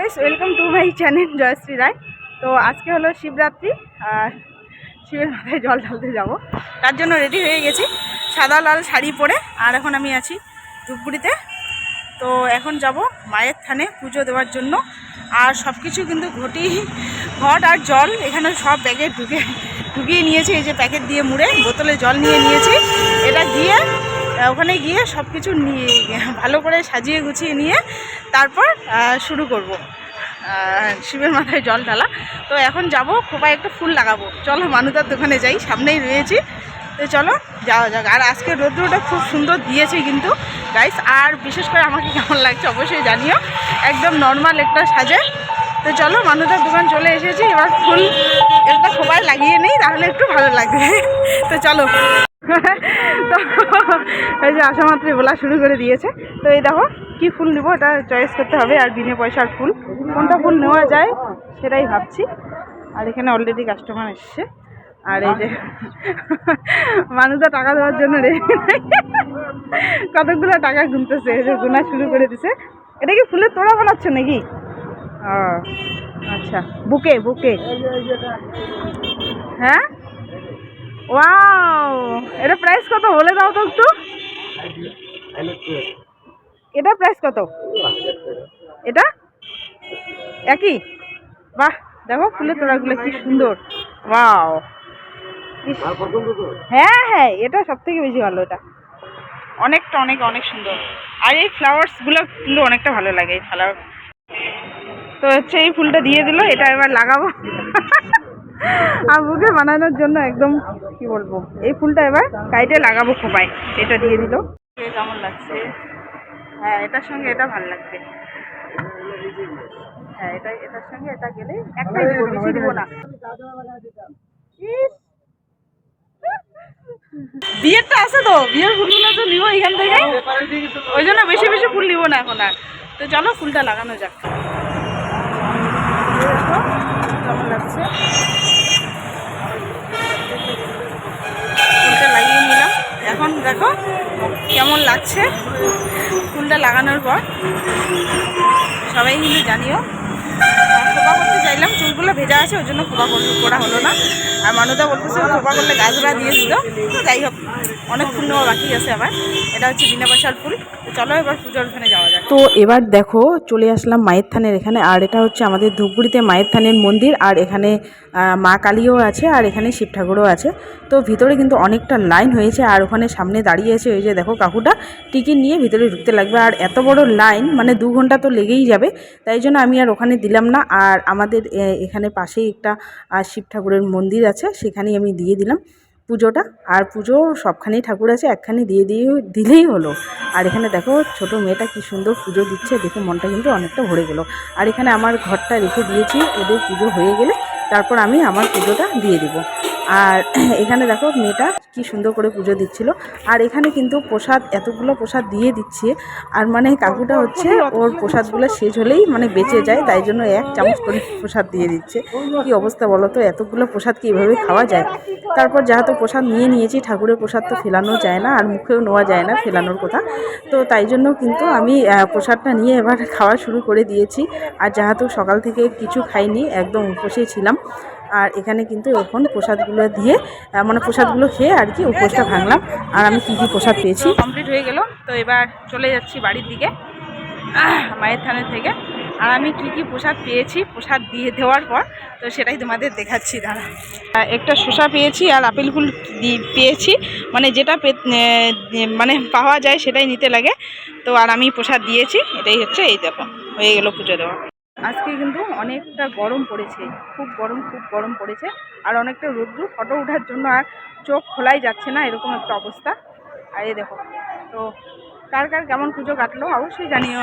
Guys welcome to my channel Joyshree Roy. তো আজকে হলো শিবরাত্রি, আর শিবের মাথায় জল ঢালতে যাব। তার জন্য রেডি হয়ে গেছি। সাদা লাল শাড়ি পরে, আর এখন আমি আছি ধূপগুড়িতে। তো এখন যাব মায়ের থানে পুজো দেওয়ার জন্য। আর সব কিছু কিন্তু ঘটি, ঘট আর জল এখানে সব ব্যাগে ঢুকে, ঢুকিয়ে নিয়েছি। এই যে প্যাকেট দিয়ে মুড়ে, বোতলে জল নিয়ে নিয়েছি। এটা দিয়ে ওখানে গিয়ে সব কিছু নিয়ে ভালো করে সাজিয়ে গুছিয়ে নিয়ে তারপর শুরু করব। শিবের মাথায় জল ঢালা। তো এখন যাব, খোপায় একটা ফুল লাগাবো। চলো, মানুদার দোকানে যাই, সামনেই রয়েছি। তো চলো, যাওয়া যাক। আর আজকে রৌদ্রটা খুব সুন্দর দিয়েছে কিন্তু গাইস আর বিশেষ করে আমাকে কেমন লাগছে অবশ্যই জানিও। একদম নর্মাল একটা সাজে। তো চলো, মানুদার দোকান চলে এসেছি। এবার ফুল একটা খোপায় লাগিয়ে নেই, তাহলে একটু ভালো লাগবে। তো চলো। তো এই যে আসা মাত্রই বলা শুরু করে দিয়েছে। তো এই দেখো, কি ফুল নেব এটা চয়েস করতে হবে, আর বিনে পয়সার ফুল। কোনটা ফুল নেওয়া যায় সেটাই ভাবছি। আর এখানে অলরেডি কাস্টমার এসছে। আর এই যে মানুষটা টাকা দেওয়ার জন্য রে। কতগুলো টাকা গুনতেছে, এই যে গুনা শুরু করে দিছে। এটা কি ফুলের তোড়া বানাচ্ছ নাকি? আচ্ছা বুকে বুকে। হ্যাঁ? ওয়াও এটা প্রাইস কত? বলে দাও তো একটু। এটা প্রাইস কত? এটা? একই? বাহ, দেখো ফুলের তোড়াগুলো কি সুন্দর। ওয়াও হ্যাঁ হ্যাঁ এটা সব থেকে বেশি ভালো, এটা। অনেকটা, অনেক অনেক সুন্দর। আর এই ফ্লাওয়ার্সগুলো কিন্তু অনেকটা ভালো লাগে, এই ফ্লাওয়ার তো হচ্ছে এই ফুলটা দিয়ে দিল, এটা এবার লাগাবো। আর বুকে বানানোর জন্য একদম কি বলব এই ফুলটা এবার কাইটে লাগাবো খোপায় এটা দিয়ে দিল। কেমন লাগছে? হ্যাঁ এটার সঙ্গে এটা ভালো লাগবে। হ্যাঁ এটা এটার সঙ্গে এটা গেলে একটাই দিব বেশি দিব না! বিয়েরটা আছে তো বিয়ের ফুলগুলো তো নিব এখান থেকে। ওই জন্য বেশি বেশি ফুল নিব না এখন আর। তো চলো ফুলটা লাগানো যাক। কেমন লাগছে? ফুলটা লাগিয়ে নিলাম। এখন দেখো কেমন লাগছে ফুলটা লাগানোর পর। সবাই কিন্তু জানিও। খোপা করতে চাইলাম, চুলগুলো ভেজা আছে, ওই জন্য খোপা করা হলো না। আর মানুদা বলতেছে খোপা করলে গাছগুলা দিয়ে দিল। তো যাই হোক, অনেক ফুল নেওয়া বাকি আছে আবার। এটা হচ্ছে বিনা পয়সার ফুল। চলো এবার পুজোর ওখানে যাওয়া তো এবার দেখো চলে আসলাম মায়ের থানের এখানে। আর এটা হচ্ছে আমাদের ধূপগুড়িতে মায়ের থানের মন্দির। আর এখানে মা কালীও আছে আর এখানে শিব ঠাকুরও আছে। তো ভিতরে কিন্তু অনেকটা লাইন হয়েছে আর ওখানে সামনে দাঁড়িয়ে আছে ওই যে দেখো কাকুটা। টিকিট নিয়ে ভিতরে ঢুকতে লাগবে। আর এত বড় লাইন মানে দু ঘণ্টা তো লেগেই যাবে। তাই জন্য আমি আর ওখানে দিলাম না। আর আমাদের এখানে পাশেই একটা শিব ঠাকুরের মন্দির আছে। সেখানেই আমি দিয়ে দিলাম। পুজোটা, আর পুজো সবখানেই ঠাকুর আছে, একখানে দিয়ে দিয়ে দিলেই হলো। আর এখানে দেখো ছোট মেয়েটা কি সুন্দর পুজো দিচ্ছে, দেখে মনটা কিন্তু অনেকটা ভরে গেল। আর এখানে আমার ঘরটা রেখে দিয়েছি, ওদের পুজো হয়ে গেলে তারপর আমি আমার পুজোটা দিয়ে দেবো। আর এখানে দেখো মেয়েটা কি সুন্দর করে পুজো দিচ্ছিল। আর এখানে কিন্তু প্রসাদ, এতগুলো প্রসাদ দিয়ে দিচ্ছে। আর মানে কাকুটা হচ্ছে ওর প্রসাদগুলো শেষ হলেই মানে বেঁচে যায়, তাই জন্য এক চামচ করে প্রসাদ দিয়ে দিচ্ছে। কি অবস্থা বলো তো? এতগুলো প্রসাদ কি এভাবে খাওয়া যায়? তারপর যেহেতু প্রসাদ নিয়ে নিয়েছি, ঠাকুরের প্রসাদ তো ফেলানো যায় না, আর মুখেও নেওয়া যায় না ফেলানোর কথা। তো তাই জন্য কিন্তু আমি প্রসাদটা নিয়ে এবার খাওয়া শুরু করে দিয়েছি। আর যেহেতু সকাল থেকে কিছু খাইনি, একদম উপসেই ছিলাম। আর এখানে কিন্তু এখন প্রসাদগুলো দিয়ে মানে প্রসাদগুলো খেয়ে আর কি উপোসটা ভাঙলাম। আর আমি কী কী প্রসাদ পেয়েছি। কমপ্লিট হয়ে গেল। তো এবার চলে যাচ্ছি বাড়ির দিকে। মায়ের থানের থেকে। আর আমি কি কি প্রসাদ পেয়েছি, প্রসাদ দিয়ে দেওয়ার পর, তো সেটাই তোমাদের দেখাচ্ছি, দাঁড়া। একটা শসা পেয়েছি আর আপেল ফুল পেয়েছি। মানে যেটা মানে পাওয়া যায় সেটাই নিতে লাগে। তো আর আমি প্রসাদ দিয়েছি, এটাই হচ্ছে, এই দেখো, হয়ে গেল পুজো দেওয়া। আজকে কিন্তু অনেকটা গরম পড়েছে, খুব গরম খুব গরম পড়েছে। আর অনেকটা রোদ্রু ফটো ওঠার জন্য আর চোখ খোলাই যাচ্ছে না, এরকম একটা অবস্থা। আর এই দেখো, তো কার কার কেমন পুজো কাটলো অবশ্যই জানিও।